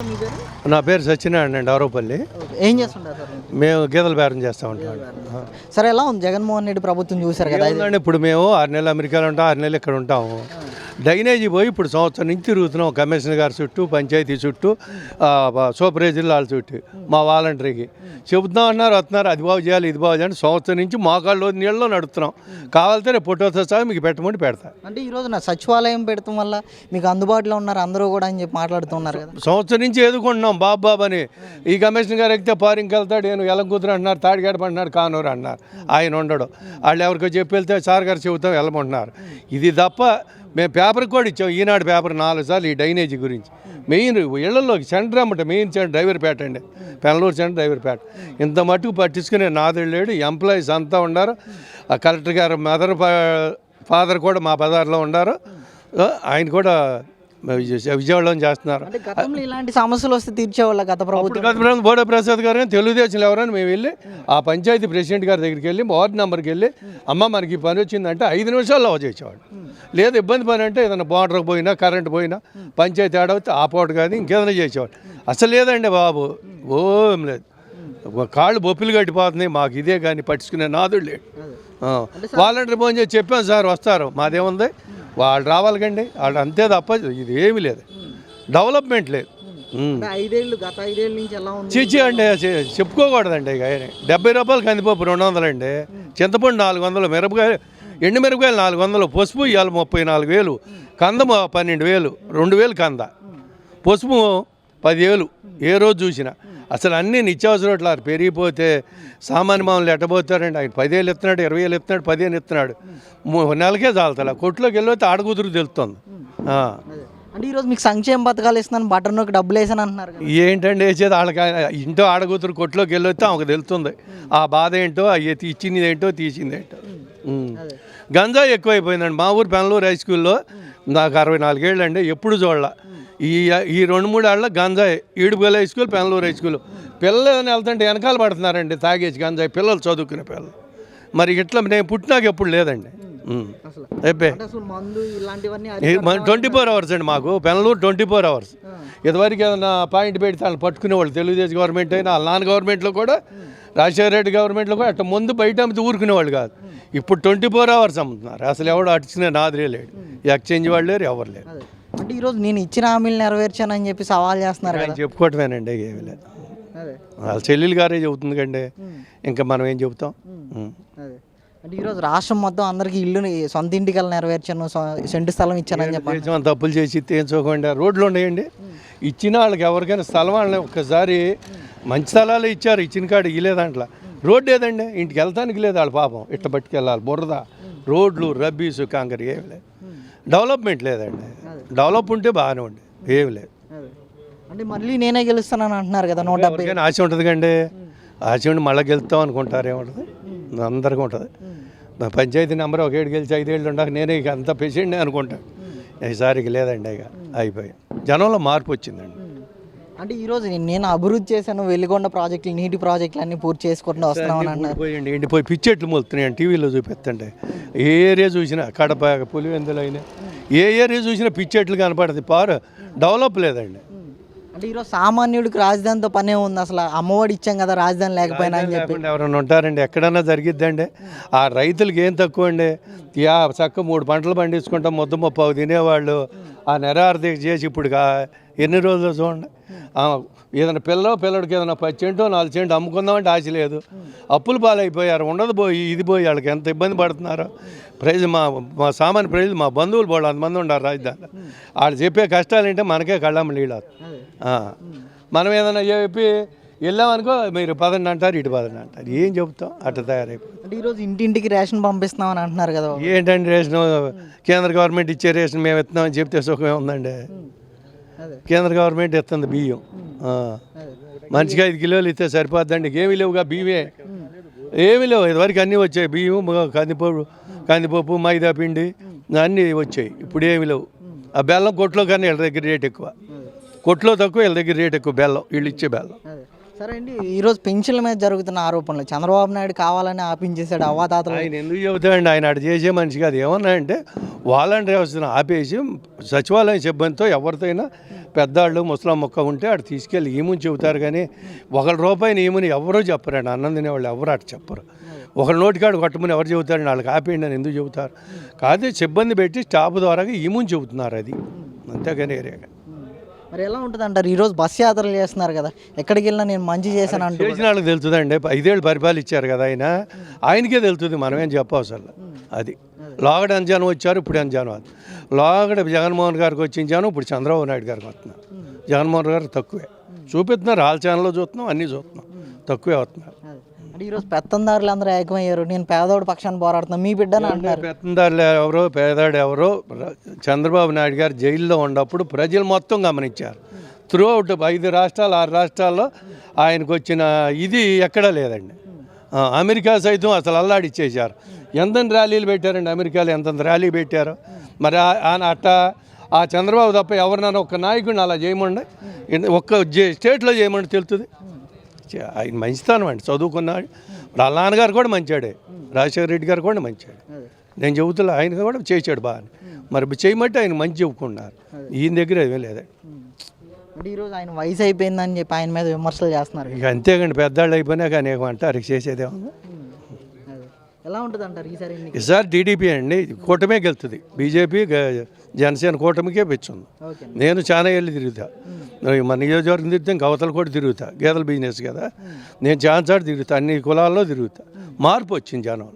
మీ నా పేరు సత్యనారాయణ అండి ఆరోపల్లి. ఏం చేస్తుంటారు సార్ మీరు? మేము గీతల బేరం చేస్తూ ఉంటాం సరే ఎలా ఉంది? జగన్మోహన్ రెడ్డి ప్రభుత్వం చూశారు కదా ఏముందండి ఇప్పుడు మేము ఆరు నెలలు అమెరికాలో ఉంటాం ఆరు నెలలు ఇక్కడ ఉంటాము డ్రైనేజీ పోయి ఇప్పుడు సంవత్సరం నుంచి తిరుగుతున్నాం కమిషనర్ గారి చుట్టూ పంచాయతీ చుట్టూ ఆ, బ- సూపర్వైజర్ వాళ్ళ చుట్టూ మా వాలంటరీకి చెబుతున్నాం అన్నారు వస్తున్నారు అది బాగు చేయాలి ఇది బాగు చేయాలి సంవత్సరం నుంచి మోకాళ్ళు నీళ్ళలో నడుస్తున్నాం కావాలితే రేపు ఫోటోతో సహా మీకు పెట్టమని పెడతా. అంటే ఈ రోజున సచివాలయం పెడతాం వల్ల మీకు అందుబాటులో ఉన్నారు అందరూ కూడా అని చెప్పి మాట్లాడుతున్నారు కదా. సంవత్సరం నుంచి ఎదుర్కొంటున్నాం బాబు బాబు అని. ఈ కమిషనర్ గారు ఎక్కితే పారింకి వెళ్తాడు నేను ఎలం కూతురు అంటున్నారు తాడిగాడు అంటున్నారు కానూరు అన్నారు ఆయన ఉండడు. వాళ్ళు ఎవరికో చెప్పి వెళ్తే సార్ గారు చెబుతాం వెళ్ళమంటున్నారు. ఇది తప్ప మేము పేపర్కి కూడా ఇచ్చాం. ఈనాడు పేపర్ నాలుగు సార్లు ఈ డైనేజీ గురించి. మెయిన్ ఇళ్ళలోకి సెంటర్ అమ్మట మెయిన్ సెంటర్ డ్రైవర్ పేట అండి. పెనలూరు సెంటర్ డ్రైవర్ పేట. ఇంత మట్టుకు పట్టించుకునే నాదళ్ళేడు ఎంప్లాయీస్ అంతా ఉన్నారు. ఆ కలెక్టర్ గారు మదర్ ఫాదర్ కూడా మా బజార్లో ఉన్నారు. ఆయన కూడా విజయవాడలో చేస్తున్నారు. అంటే గతంలో ఇలాంటి సమస్యలు వస్తే తీర్చేవాళ్ళ గత ప్రభుత్వం. గత బోడే ప్రసాద్ గారు కానీ తెలుగుదేశం ఎవరని మేము వెళ్ళి ఆ పంచాయతీ ప్రెసిడెంట్ గారి దగ్గరికి వెళ్ళి వార్డు నెంబర్కి వెళ్ళి అమ్మ మనకి పని వచ్చిందంటే ఐదు నిమిషాల్లో చేసేవాడు లేదు ఇబ్బంది పని అంటే ఏదైనా బార్డర్ పోయినా కరెంట్ పోయినా పంచాయతీ ఆడవచ్చు ఆపోవడం కాదు ఇంకేదైనా చేసేవాడు అసలు లేదండి బాబు ఓం లేదు. కాళ్ళు బొప్పులు కట్టిపోతున్నాయి మాకు ఇదే కానీ పట్టించుకునే నాదుడు లేడు. వాలంటీర్ ఫోన్ చేసి చెప్పాం సార్ వస్తారు. మాదేముంది? వాళ్ళు రావాలి కండి వాళ్ళు అంతే తప్ప ఇది ఏమీ లేదు. డెవలప్మెంట్ లేదు. ఉమ్. అంటే ఐదేళ్ళు గత ఐదేళ్ళ నుంచి ఎలా ఉంది? చీచి అండి చెప్పుకోకూడదండి ఇక. డెబ్బై రూపాయలు కందిపప్పు రెండు వందలండి చింతపండు నాలుగు వందలు మిరపకాయలు ఎండు మిరపకాయలు నాలుగు వందలు పసుపు ఇవాళ ముప్పై నాలుగు వేలు కంద మ- పన్నెండు వేలు రెండు వేలు కంద. పసుపు పదివేలు ఏ రోజు చూసినా. అసలు అన్ని నిత్యావసర పెరిగిపోతే సామాన్య మామూలు ఎట్టబోతారండి. ఆయన పదివేలు ఇస్తున్నాడు ఇరవై వేలు ఇస్తున్నాడు పదిహేను ఇస్తున్నాడు మూ- నెలకే చాలుతా కొట్లోకి వెళ్ళితే ఆడకూతురు తెలుస్తుంది. అంటే ఈరోజు మీకు సంక్షేమ పథకాలు ఇస్తున్నాను బటర్ నొక్కి డబ్బులు వేసాను అంటున్నారు ఏంటండి వేసేది? వాళ్ళకి ఇంటో ఆడకూతురు కొట్లోకి వెళ్ళొస్తే ఆమెకు తెలుస్తుంది. ఆ బాధ ఏంటో అయ్యి ఇచ్చింది ఏంటో తీసింది ఏంటో. ఉమ్. గంజా ఎక్కువైపోయిందండి. మా ఊరు పెనలూరు హై స్కూల్లో నాకు అరవై నాలుగేళ్ళు అండి ఎప్పుడు చూడాల. ఈ ఈ రెండు మూడు ఏళ్ళ గంజాయి ఈడుపుగల high school Penaluru high school పిల్లలు ఏదైనా వెళ్తుంటే వెనకాల పడుతున్నారండి తాగేసి గంజాయి. పిల్లలు చదువుకునే పిల్లలు. మరి ఇట్లా నేను పుట్టినాక ఎప్పుడు లేదండి. అంటే ట్వంటీ ఫోర్ అవర్స్ అండి మాకు. పెనలూరు ట్వంటీ ఫోర్ అవర్స్ ఇదివరకు ఏదైనా పాయింట్ పెడితే వాళ్ళు పట్టుకునేవాళ్ళు తెలుగుదేశం గవర్నమెంట్ అయినా వాళ్ళ నాన్న గవర్నమెంట్లో కూడా రాజశేఖర రెడ్డి గవర్నమెంట్లో కూడా అట్లా ముందు బయట అమ్మితే ఊరుకునేవాళ్ళు కాదు. ఇప్పుడు ట్వంటీ ఫోర్ అవర్స్ అమ్ముతున్నారు. అసలు ఎవడు అడిచిన నాదిరే లేడు. ఎక్స్చేంజ్ వాళ్ళు లేరు ఎవరు లేరు. అంటే ఈరోజు నేను ఇచ్చిన హామీలు నెరవేర్చానని చెప్పి సవాల్ చేస్తున్నారు చెప్పుకోవటమేనండి ఏమీ లేదు. వాళ్ళ చెల్లెలు గారే చెబుతుంది కండి. ఇంకా మనం ఏం చెబుతాం? అంటే ఈరోజు రాష్ట్రం మొత్తం అందరికి ఇల్లుని సొంత ఇంటికల్లా నెరవేర్చాను సెంటు స్థలం ఇచ్చానని అంత తప్పులు చేసి తేల్చుకోండి రోడ్లు ఉన్నాయండి. ఇచ్చిన వాళ్ళకి ఎవరికైనా స్థలం వాళ్ళని ఒక్కసారి మంచి స్థలాలు ఇచ్చారు ఇచ్చిన కాడు ఇలేదంట్లా రోడ్డు ఏదండి? ఇంటికి వెళ్తానికి లేదు వాళ్ళ పాపం ఇట్ట పట్టుకెళ్ళాలి బురద రోడ్లు రబ్బీసు కాంకర్ ఏమి లేదు. డెవలప్మెంట్ లేదండి. డెవలప్ ఉంటే బాగానే ఉండే ఏమి లేదు. అంటే మళ్ళీ నేనే గెలుస్తానని అంటున్నారు కదా నూట డెబ్బై ఆశ ఉంటుంది కండి ఆశ ఉండి మళ్ళీ గెలుస్తాం అనుకుంటారు ఏముంటుంది అందరికీ ఉంటుంది. పంచాయతీ నెంబర్ ఒక ఏడు గెలిచి ఐదేళ్ళు ఉండక నేనే ఇక అంత పేషెంట్ అనుకుంటాను ఈసారికి లేదండి ఇక. అయిపోయి. జనంలో మార్పు వచ్చిందండి. అంటే ఈరోజు నేను- నేను అభివృద్ధి చేశాను వెలిగొండ ప్రాజెక్టులు నీటి ప్రాజెక్టులు అన్ని పూర్తి చేసుకుంటూ వస్తున్నామని అన్నారు. ఎండిపోయి పిచ్చెట్లు మొలుతున్నాయి టీవీలో చూపిస్తుంటే. ఏ ఏరియా చూసినా కడప పులివెందులు అయినా ఏ ఏరియా చూసినా పిచ్చెట్లు కనపడుతుంది పారు డెవలప్ లేదండి. అంటే ఈరోజు సామాన్యుడికి రాజధానితో పనే ఉంది. అసలు అమ్మఒడి ఇచ్చాం కదా రాజధాని లేకపోయినా అని చెప్పి. లేకుండా ఎవరైనా ఉంటారండి. ఎక్కడన్నా జరిగిద్దండి. ఆ రైతులకి ఏం తక్కువ అండి యా చక్క మూడు పంటలు పండించుకుంటాం ముద్ద ముప్పావు తినేవాళ్ళు. ఆ నిరార్థిక చేసి ఇప్పుడు కా- ఎన్ని రోజులు చూడండి. ఏదైనా పిల్ల పిల్లడికి ఏదైనా పది నాలుగు చెంటు అమ్ముకుందామంటే ఆశ లేదు. అప్పులు పాలైపోయారు. ఉండదు పోయి ఇది పోయి వాళ్ళకి ఎంత ఇబ్బంది పడుతున్నారో. ప్రైజ్ మా మా సామాన్య ప్రైజ్ మా బంధువులు పోవడం అంతమంది ఉన్నారు రాజధాని. వాళ్ళు చెప్పే కష్టాలు ఏంటంటే మనకే కళ్ళమ్మ నీళ్ళు మనం ఏదైనా చెప్పి వెళ్ళామనుకో మీరు పదండి అంటారు ఇటు పదండి అంటారు. ఏం చెబుతాం? అట్లా తయారైపోయి అంటే ఈరోజు ఇంటింటికి రేషన్ పంపిస్తున్నామని అంటున్నారు కదా ఏంటండి రేషన్? కేంద్ర గవర్నమెంట్ ఇచ్చే రేషన్ మేము ఇస్తున్నామని చెప్తే సుఖమే ఉందండి. కేంద్ర గవర్నమెంట్ ఇస్తుంది బియ్యం. మనిషికి ఐదు కిలోలు ఇస్తే సరిపోద్దండి ఏమీ లేవుగా బియ్యమే. ఏమీ లేవు. ఇదివరకు అన్నీ వచ్చాయి. బియ్యం కందిపప్పు కందిపప్పు మైదా పిండి అన్నీ వచ్చాయి. ఇప్పుడు ఏమీ లేవు. ఆ బెల్లం కొట్లో కానీ వీళ్ళ దగ్గర రేట్ ఎక్కువ. కొట్లో తక్కువ వీళ్ళ దగ్గర రేట్ ఎక్కువ బెల్లం వీళ్ళు ఇచ్చే బెల్లం. సరే అండి ఈరోజు పెన్షన్ల మీద జరుగుతున్న ఆరోపణలు చంద్రబాబు నాయుడు కావాలని ఆపించేశాడు అవ్వాతాతలు. ఆయన ఎందుకు చెబుతాడండి? ఆయన అటు చేసే మనిషి కాదు. ఏమన్నా అంటే వాలంటీర్ వ్యవస్థను ఆపేసి సచివాలయం సిబ్బందితో ఎవరితోనైనా పెద్దాళ్ళు ముసలం మొక్క ఉంటే అటు తీసుకెళ్ళి ఈముని చెబుతారు కానీ ఒకళ్ళ రూపాయిని ఈముని ఎవరో చెప్పరండి. అన్నం తినేవాళ్ళు ఎవరు అటు చెప్పరు. ఒకళ్ళ నోటికాడు కొట్టమని ఎవరు చెబుతారండి? వాళ్ళకి ఆపేయండి అని ఎందుకు చెబుతారు? కాదు సిబ్బంది పెట్టి స్టాఫ్ ద్వారా ఈముని చెబుతున్నారు అది. అంతేగాని ఏరియాగా మరి ఎలా ఉంటుంది అంటారు ఈరోజు బస్ యాత్రలు చేస్తున్నారు కదా ఎక్కడికి వెళ్ళినా నేను మంచి చేశాను అంటూ చేసిన వాళ్ళకి తెలుస్తుందండి ఐదేళ్ళు పరిపాలించారు కదా ఆయన. ఆయనకే తెలుస్తుంది మనమేం చెప్పవసరం అది. లోగడ అంజానం వచ్చారు ఇప్పుడు అంజానం అది. లోగడ జగన్మోహన్ గారికి వచ్చిన జానం ఇప్పుడు చంద్రబాబు నాయుడు గారికి వస్తున్నారు. జగన్మోహన్ గారు తక్కువే. చూపిస్తున్నారు ఆల్ ఛానల్లో చూస్తున్నాం అన్నీ చూస్తున్నాం. తక్కువే వస్తున్నారు. అదే. అంటే ఈరోజు పెత్తందారులు అందరూ ఏకమయ్యారు. నేను పేదోడు పక్షాన్ని పోరాడుతున్నా. మీ బిడ్డని అంటున్నారు. పెత్తందారులు ఎవరో? పేదాడు ఎవరో? చంద్రబాబు నాయుడు గారు జైల్లో ఉన్నప్పుడు ప్రజలు మొత్తం గమనించారు. త్రూ అవుట్ ఐదు రాష్ట్రాలు ఆరు రాష్ట్రాల్లో ఆయనకు వచ్చిన ఇది ఎక్కడా లేదండి. అమెరికా సైతం అసలు అల్లాడిచ్చేశారు. ఎంతెంత ర్యాలీలు పెట్టారండి అమెరికాలో? ఎంతెంత ర్యాలీ పెట్టారు? మరి ఆయన అట్ట ఆ చంద్రబాబు తప్ప ఎవరినైనా ఒక్క నాయకుడిని అలా చేయమండి? ఒక్క స్టేట్లో చేయమండి తెలుస్తుంది ఆయన మంచితనం అండి. చదువుకున్నాడు. వాళ్ళ నాన్నగారు కూడా మంచాడే. రాజశేఖర రెడ్డి గారు కూడా మంచాడు. నేను చెబుతున్నా ఆయన కూడా చేశాడు బాగా మరి చేయమంటే ఆయన మంచి చెప్పుకున్నారు. ఈయన దగ్గర ఏమీ లేదండి. అంటే ఈరోజు ఆయన వయసు అయిపోయిందని చెప్పి ఆయన మీద విమర్శలు చేస్తున్నారు. ఇక అంతేకండి పెద్దాళ్ళు అయిపోయినా కానీ అంటారు చేసేదేమో. ఎలా ఉంటుంది అంటారు ఈసారి ఈసారి టీడీపీ అండి కూటమే గెలుతుంది. బీజేపీ జనసేన కూటమికే పెచ్చుంది ఓకే నేను చాలా ఏళ్ళు తిరుగుతా. మన నియోజకవర్గం తిరిగితే ఇంకా అవతల కూడా తిరుగుతా గేదెల బిజినెస్ కదా. నేను చాలా సార్లు తిరుగుతా అన్ని కులాల్లో తిరుగుతా. మార్పు వచ్చింది జనం